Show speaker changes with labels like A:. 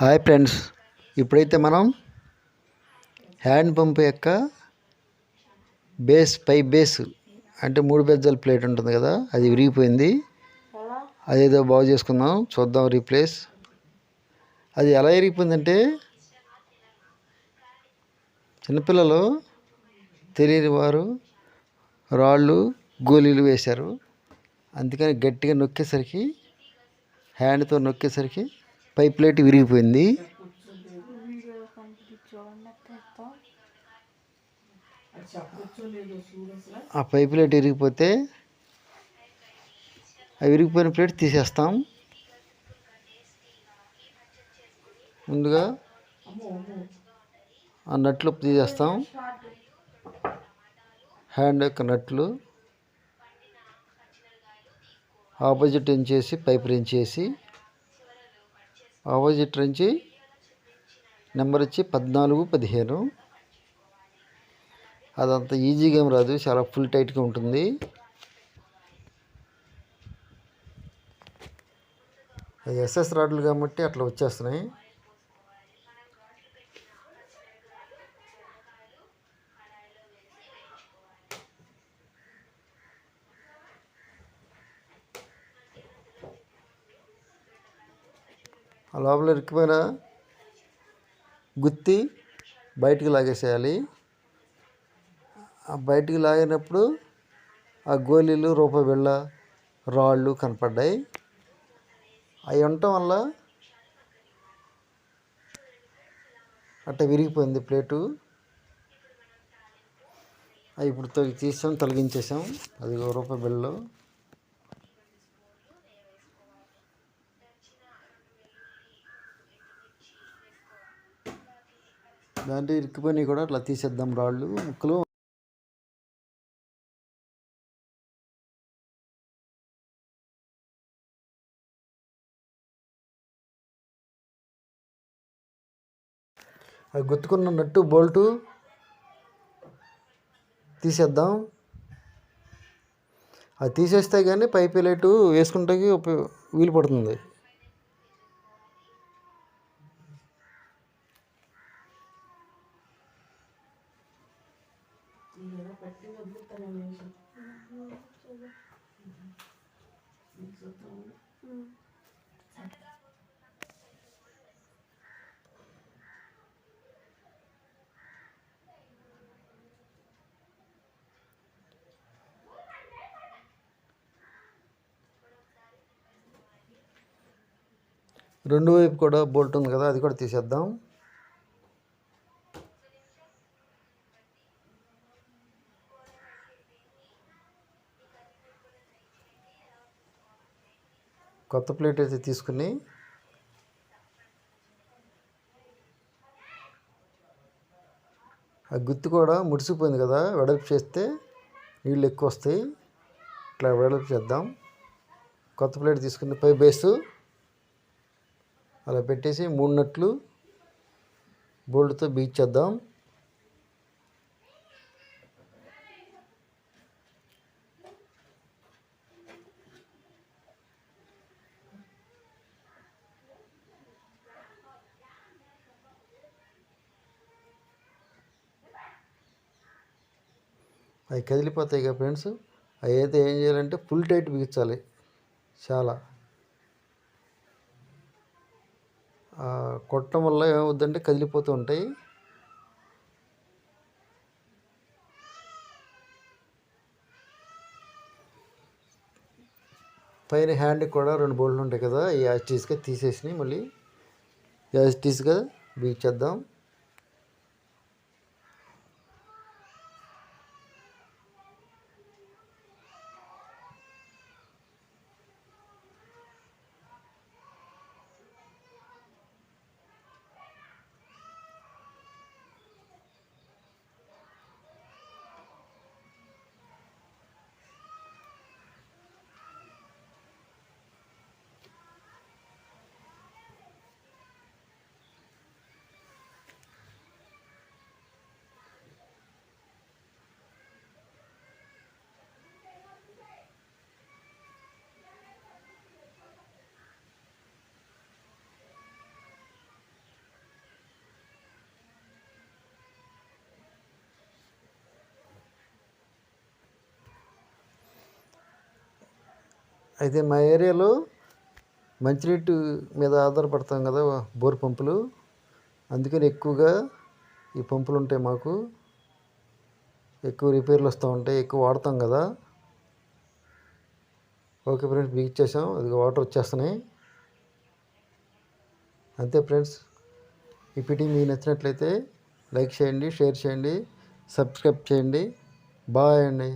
A: Hi friends ఇప్పుడైతే మనం hand pump యొక్క బేస్ పై బేస్ అంటే మూడు బెజ్జల ప్లేట్ ఉంటుంది కదా అది విరిగిపోయింది. అదేదో బాగు చేసుకుందాం చూద్దాం రీప్లేస్. అది ఎలా విరిగిపోయిందంటే చిన్నపిల్లలు తెలియని వారు రాళ్ళు గోళీలు వేశారు. అందుకని గట్టిగా నొక్కేసరికి హ్యాండ్తో నొక్కేసరికి పై ప్లేట్ విరిగిపోయింది. ఆ పై ప్లేట్ విరిగిపోతే ఆ విరిగిపోయిన ప్లేట్ తీసేస్తాం. ముందుగా ఆ నట్లు తీసేస్తాం. హ్యాండ్ యొక్క నట్లు ఆపోజిట్ ఎంచేసి పైప్ రెంచేసి ఆపోజిట్ నుంచి నెంబర్ వచ్చి పద్నాలుగు పదిహేను. అదంత ఈజీగా ఏం రాదు చాలా ఫుల్ టైట్గా ఉంటుంది. ఎస్ఎస్ రాడ్లు కాబట్టి అట్లా వచ్చేస్తున్నాయి. ఆ లోపల ఇరుక్కుపోయిన గుత్తి బయటికి లాగేసేయాలి. ఆ బయటికి లాగినప్పుడు ఆ గోళీలు రూపాయి బిళ్ళ రాళ్ళు కనపడ్డాయి. అవి ఉండటం వల్ల అట్ట విరిగిపోయింది ప్లేటు. అవి ఇప్పుడు తొలగి తీసాం తొలగించేసాం. అది రూపాయి బిళ్ళలు దాంట్లో ఇరుక్కుపోయినవి కూడా అట్లా తీసేద్దాం రాళ్ళు ముక్కలు. అది గుర్తుకున్న నట్టు బోల్టు తీసేద్దాం. అది తీసేస్తే కానీ పైప్ లైటు వేసుకుంటే ఉపయోగ వీలు పడుతుంది. రెండు వైపు కూడా బోల్ట్ ఉంది కదా అది కూడా తీసేద్దాం. కొత్త ప్లేట్ అయితే తీసుకుని ఆ గుత్తి కూడా ముడిసిపోయింది కదా వెడల్పు చేస్తే నీళ్ళు ఎక్కువ వస్తాయి. ఇట్లా వెడల్పు చేద్దాం. కొత్త ప్లేట్ తీసుకుని పై బేసు అలా పెట్టేసి మూడు నట్లు బోల్డ్తో బీచ్ చేద్దాం. అవి కదిలిపోతాయి కదా ఫ్రెండ్స్. అవి అయితే ఏం చేయాలంటే ఫుల్ టైట్ బిగించాలి. చాలా. కొట్టడం వల్ల ఏమవుద్దంటే కదిలిపోతూ ఉంటాయి. పైన హ్యాండ్కి కూడా రెండు బోల్ట్లు ఉంటాయి కదా ఈ యాస్టీస్గా తీసేసి మళ్ళీ. యాస్టీస్గా బిగించేద్దాం. అయితే మా ఏరియాలో మంచినీటి మీద ఆధారపడతాం కదా బోర్ పంపులు. అందుకని ఎక్కువగా ఈ పంపులు ఉంటాయి మాకు. ఎక్కువ రిపేర్లు వస్తూ ఉంటాయి ఎక్కువ వాడతాం కదా. ఓకే ఫ్రెండ్స్ బిగించేసాం అది వాటర్ వచ్చేస్తున్నాయి. అంతే ఫ్రెండ్స్. ఈ ఫిట్టింగ్ మీకు నచ్చినట్లయితే లైక్ చేయండి షేర్ చేయండి సబ్స్క్రైబ్ చేయండి. బాయ్ అండి.